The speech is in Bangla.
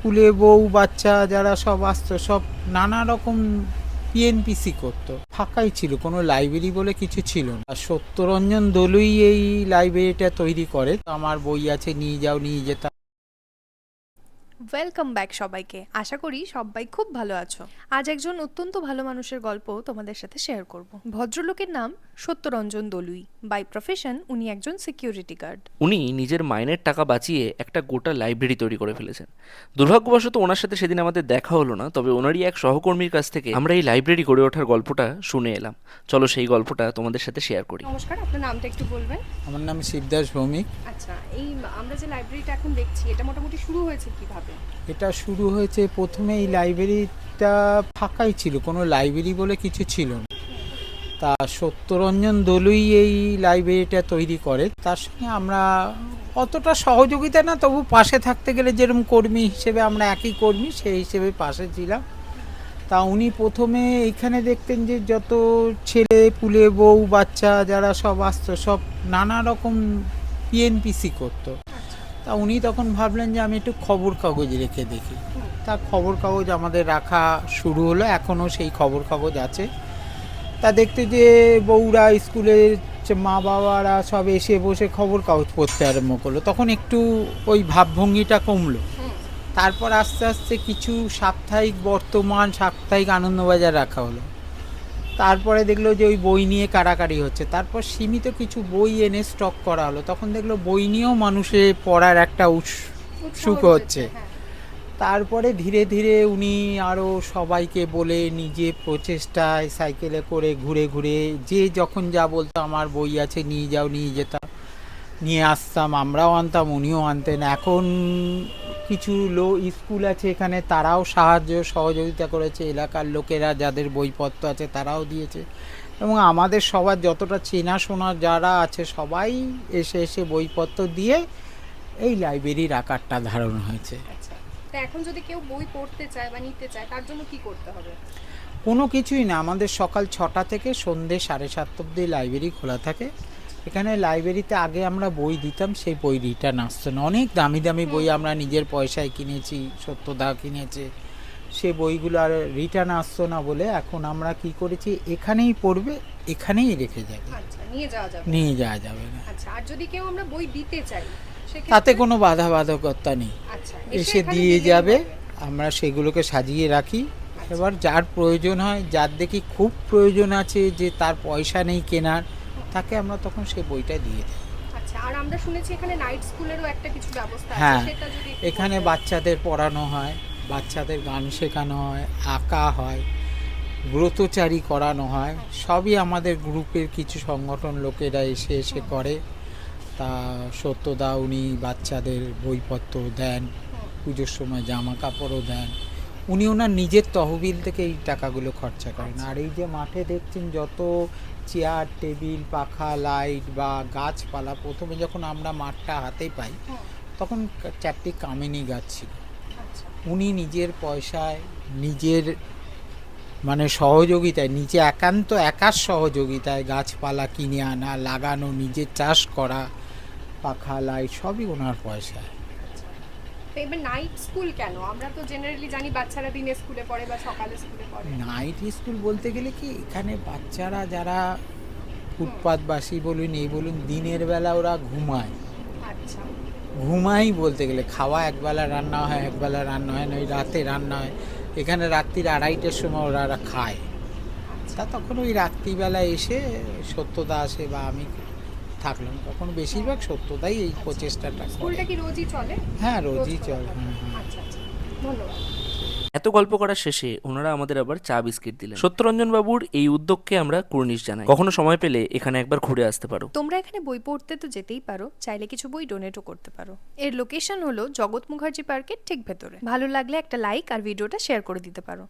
পুলে বউ, বাচ্চা যারা সব আসতো, সব নানা রকম পিএনপিসি করতো। ফাঁকাই ছিল, কোনো লাইব্রেরি বলে কিছু ছিল না। সত্যরঞ্জন দলুই এই লাইব্রেরিটা তৈরি করে। আমার বই আছে, নিয়ে যাও, নিয়ে যেতাম ওয়েলকাম ব্যাক সবাইকে। আশা করি সবাই খুব ভালো আছো। আজ একজন অত্যন্ত ভালো মানুষের গল্প তোমাদের সাথে শেয়ার করব। ভদ্রলোকের নাম সত্যরঞ্জন দলুই। বাই প্রফেশন উনি একজন সিকিউরিটি গার্ড উনি নিজের মাইনের টাকা বাঁচিয়ে একটা গোটা লাইব্রেরি তৈরি করে ফেলেছেন। দুর্ভাগ্যবশত ওনার সাথে সেদিন আমাদের দেখা হলো না তবে ওনারই এক সহকর্মীর কাছ থেকে আমরা এই লাইব্রেরি গড়ে ওঠার গল্পটা শুনে এলাম। চলো সেই গল্পটা তোমাদের সাথে শেয়ার করি। নমস্কার আপনার নামটা একটু বলবেন? আমার নাম শিবদাস ভৌমিক। আচ্ছা এই আমরা যে লাইব্রেরিটা এখন দেখছি এটা মোটামুটি শুরু হয়েছে কীভাবে? এটা শুরু হয়েছে প্রথমে এই লাইব্রেরিটা ফাঁকাই ছিল কোনো লাইব্রেরি বলে কিছু ছিল না। তা সত্যরঞ্জন দলুই এই লাইব্রেরিটা তৈরি করে। তার সঙ্গে আমরা অতটা সহযোগিতা না, তবু পাশে থাকতে গেলে যেরকম কর্মী হিসেবে আমরা একই কর্মী, সেই হিসেবে পাশে ছিলাম। তা উনি প্রথমে এইখানে দেখতেন যে যত ছেলে, পুলে, বউ, বাচ্চা যারা সব আসতো, সব নানা রকম পিএনপিসি করতো। তা উনি তখন ভাবলেন যে আমি একটু খবর কাগজ রেখে দেখি। তা খবর কাগজ আমাদের রাখা শুরু হলো, এখনও সেই খবর কাগজ আছে। তা দেখতে যে বউরা স্কুলের মা বাবারা সব এসে বসে খবর কাগজ পড়তে আরম্ভ করল তখন একটু ওই ভাবভঙ্গিটা কমলো। তারপর আস্তে আস্তে কিছু সাপ্তাহিক বর্তমান সাপ্তাহিক আনন্দবাজার রাখা হলো। তারপরে দেখল যে ওই বই নিয়ে কারাকারি হচ্ছে। তারপর সীমিত কিছু বই এনে স্টক করা হলো। তখন দেখল বই নিয়েও মানুষের পড়ার একটা উৎস- উৎসুক হচ্ছে। হ্যাঁ। তারপরে ধীরে ধীরে উনি আরও সবাইকে বলে নিজে প্রচেষ্টায় সাইকেলে করে ঘুরে ঘুরে যে যখন যা বলতো, আমার বই আছে, নিয়ে যাও, নিয়ে যেতাম, নিয়ে আসতাম, আমরাও আনতাম, উনিও আনতেন। এখন কিছু লো, স্কুল আছে এখানে, তারাও সাহায্য, সহযোগিতা করেছে। এলাকার লোকেরা যাদের বইপত্র আছে, তারাও দিয়েছে। এবং আমাদের সবার যতটা চেনাশোনা যারা আছে, সবাই এসে এসে বইপত্র দিয়ে এই লাইব্রেরির আকারটা ধারণ হয়েছে। আচ্ছা। তা এখন যদি কেউ বই পড়তে চায় বা নিতে চায় তার জন্য কি করতে হবে? কোনো কিছুই না। আমাদের সকাল ছটা থেকে সন্ধে সাড়ে সাতটা অব্দি লাইব্রেরি খোলা থাকে। এখানে লাইব্রেরিতে আগে আমরা বই দিতাম সেই বই রিটার্ন আসতো না। অনেক দামি দামি বই আমরা নিজের পয়সায় কিনেছি সত্যদা কিনেছে। সে বইগুলো আর রিটার্ন আসতো না বলে এখন আমরা কি করেছি এখানেই পড়বে এখানেই রেখে যাবে আচ্ছা নিয়ে যাওয়া যাবে নিয়ে যাওয়া যাবে না। আচ্ছা আর যদি কেউ আমরা বই দিতে চাই তাতে কোনো বাধা বাধকতা নেই। এসে দিয়ে যাবে। আমরা সেগুলোকে সাজিয়ে রাখি। এবার যার প্রয়োজন হয় যার দেখি খুব প্রয়োজন আছে যে তার পয়সা নেই কেনার তাকে আমরা তখন সে বইটা দিয়ে দিই। আচ্ছা আর আমরা শুনেছি এখানে নাইট স্কুলেরও একটা কিছু ব্যবস্থা হ্যাঁ, এখানে বাচ্চাদের পড়ানো হয় বাচ্চাদের গান শেখানো হয় আঁকা হয় ব্রতচারী করানো হয় সবই আমাদের গ্রুপের কিছু সংগঠন লোকেরা এসে এসে করে। তা সত্যদা উনি বাচ্চাদের বইপত্র দেন। পুজোর সময় জামা কাপড়ও দেন। উনি ওনার নিজের তহবিল থেকে এই টাকাগুলো খরচা করেন। আর এই যে মাঠে দেখছেন যত চেয়ার টেবিল পাখা লাইট বা গাছপালা প্রথমে যখন আমরা মাঠটা হাতে পাই তখন চারটি কামিনী গাছ ছিল। আচ্ছা। উনি নিজের পয়সায় নিজের মানে সহযোগিতায় নিজে একান্ত একার সহযোগিতায় গাছপালা কিনে আনা লাগানো নিজের চাষ করা পাখা লাইট সবই ওনার পয়সায়। তো এবার নাইট স্কুল কেন? আমরা তো জেনারেলি জানি বাচ্চারা দিনে স্কুলে পড়ে বা সকালে স্কুলে পড়ে। নাইট স্কুল বলতে গেলে কি এখানে বাচ্চারা যারা ফুটপাতবাসী বলুন এই বলুন দিনের বেলা ওরা ঘুমায়। আচ্ছা। ঘুমাই বলতে গেলে খাওয়া একবেলা রান্না হয় একবেলা রান্না হয় না ওই রাতে রান্না হয়। এখানে রাত্রির আড়াইটের সময় ওরা ওরা খায়। তা তখন ওই রাত্রিবেলা এসে সত্যতা আসে বা আমি থাকলাম তখন বেশিরভাগ সত্যদাই এই প্রচেষ্টাটা স্কুলটা কি রোজই চলে? হ্যাঁ রোজই রোজ চল আচ্ছা আচ্ছা। ধন্যবাদ। এত গল্প করার শেষে ওনারা আমাদের আবার চা বিস্কিট দিলেন। সত্যরঞ্জন বাবুর এই উদ্যোগকে আমরা কুর্নিশ জানাই। কখনো সময় পেলে এখানে একবার ঘুরে আসতে পারো। তোমরা এখানে বই পড়তে তো যেতেই পারো চাইলে কিছু বই ডোনেটও করতে পারো। এর লোকেশন হলো জগৎ মুখার্জি পার্কের ঠিক ভেতরে। ভালো লাগলে একটা লাইক আর ভিডিওটা শেয়ার করে দিতে পারো।